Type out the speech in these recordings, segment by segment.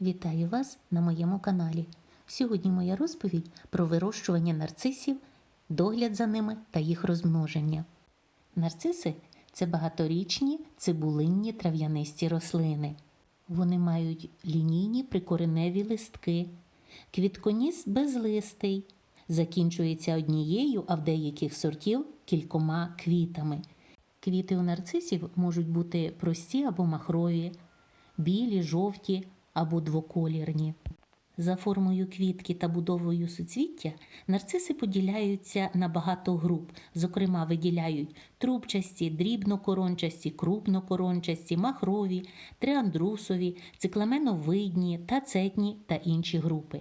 Вітаю вас на моєму каналі. Сьогодні моя розповідь про вирощування нарцисів, догляд за ними та їх розмноження. Нарциси це багаторічні цибулинні трав'янисті рослини. Вони мають лінійні прикореневі листки, квітконіс безлистий, закінчується однією, а в деяких сортів кількома квітами. Квіти у нарцисів можуть бути прості або махрові, білі, жовті або двоколірні. За формою квітки та будовою суцвіття нарциси поділяються на багато груп. Зокрема, виділяють трубчасті, дрібнокорончасті, крупнокорончасті, махрові, триандрусові, цикламеновидні, тацетні та інші групи.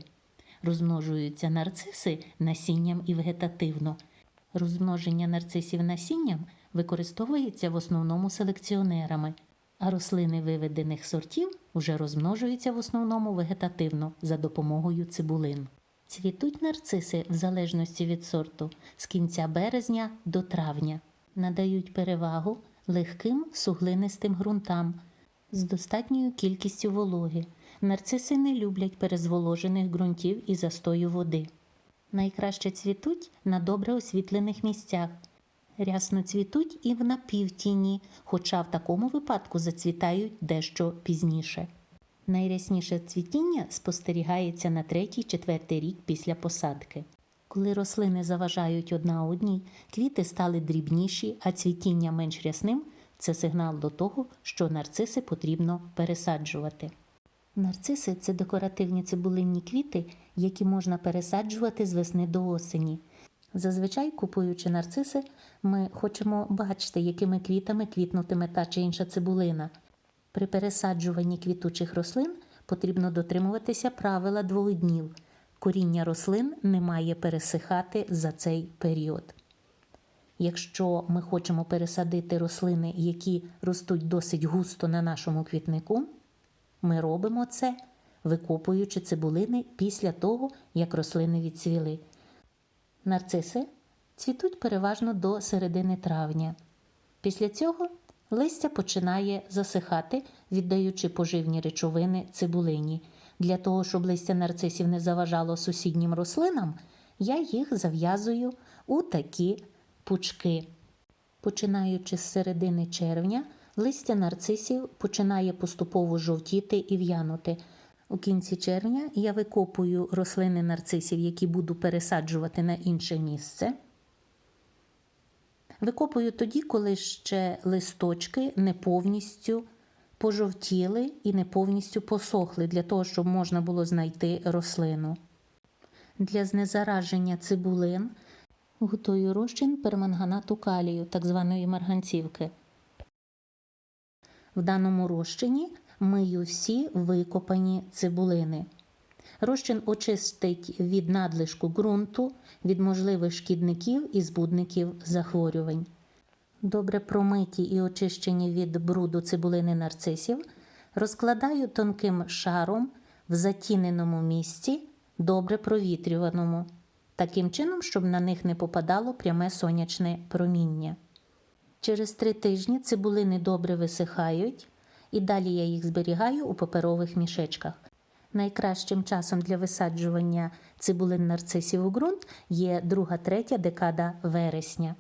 Розмножуються нарциси насінням і вегетативно. Розмноження нарцисів насінням використовується в основному селекціонерами, рослини виведених сортів уже розмножуються в основному вегетативно за допомогою цибулин. Цвітуть нарциси в залежності від сорту з кінця березня до травня. Надають перевагу легким суглинистим ґрунтам з достатньою кількістю вологи. Нарциси не люблять перезволожених ґрунтів і застою води. Найкраще цвітуть на добре освітлених місцях. Рясно цвітуть і в напівтіні, хоча в такому випадку зацвітають дещо пізніше. Найрясніше цвітіння спостерігається на третій-четвертий рік після посадки. Коли рослини заважають одна одній, квіти стали дрібніші, а цвітіння менш рясним це сигнал до того, що нарциси потрібно пересаджувати. Нарциси це декоративні цибулинні квіти, які можна пересаджувати з весни до осені. Зазвичай, купуючи нарциси, ми хочемо бачити, якими квітами квітнутиме та чи інша цибулина. При пересаджуванні квітучих рослин потрібно дотримуватися правила двох днів. Коріння рослин не має пересихати за цей період. Якщо ми хочемо пересадити рослини, які ростуть досить густо на нашому квітнику, ми робимо це, викопуючи цибулини після того, як рослини відцвіли. Нарциси цвітуть переважно до середини травня. Після цього листя починає засихати, віддаючи поживні речовини цибулині. Для того, щоб листя нарцисів не заважало сусіднім рослинам, я їх зав'язую у такі пучки. Починаючи з середини червня, листя нарцисів починає поступово жовтіти і в'янути. У кінці червня я викопую рослини нарцисів, які буду пересаджувати на інше місце. Викопую тоді, коли ще листочки не повністю пожовтіли і не повністю посохли, для того, щоб можна було знайти рослину. Для знезараження цибулин готую розчин перманганату калію, так званої марганцівки. В даному розчині мию всі викопані цибулини. Розчин очистить від надлишку ґрунту, від можливих шкідників і збудників захворювань. Добре промиті і очищені від бруду цибулини нарцисів розкладаю тонким шаром в затіненому місці, добре провітрюваному, таким чином, щоб на них не попадало пряме сонячне проміння. Через три тижні цибулини добре висихають, і далі я їх зберігаю у паперових мішечках. Найкращим часом для висаджування цибулин нарцисів у ґрунт є друга-третя декада вересня.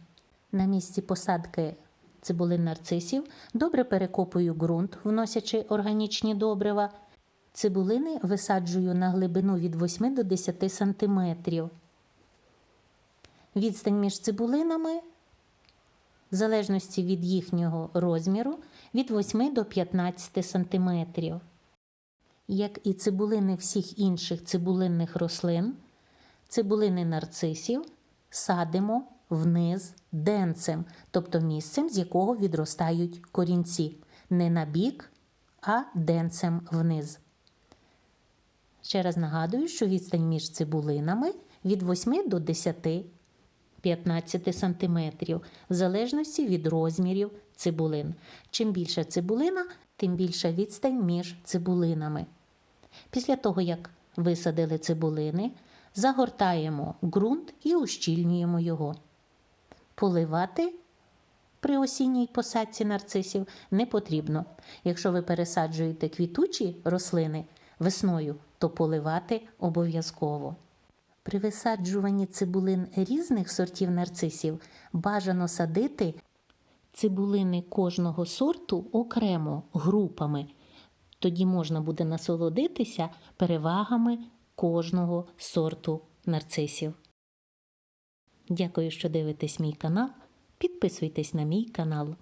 На місці посадки цибулин нарцисів добре перекопую ґрунт, вносячи органічні добрива. Цибулини висаджую на глибину від 8 до 10 см. Відстань між цибулинами в залежності від їхнього розміру, від 8 до 15 см. Як і цибулини всіх інших цибулинних рослин, цибулини нарцисів садимо вниз денцем, тобто місцем, з якого відростають корінці, не на бік, а денцем вниз. Ще раз нагадую, що відстань між цибулинами від 8 до 10 15 см, в залежності від розмірів цибулин. Чим більша цибулина, тим більша відстань між цибулинами. Після того, як висадили цибулини, загортаємо ґрунт і ущільнюємо його. Поливати при осінній посадці нарцисів не потрібно. Якщо ви пересаджуєте квітучі рослини, весною, то поливати обов'язково. При висаджуванні цибулин різних сортів нарцисів бажано садити цибулини кожного сорту окремо групами. Тоді можна буде насолодитися перевагами кожного сорту нарцисів. Дякую, що дивитесь мій канал. Підписуйтесь на мій канал.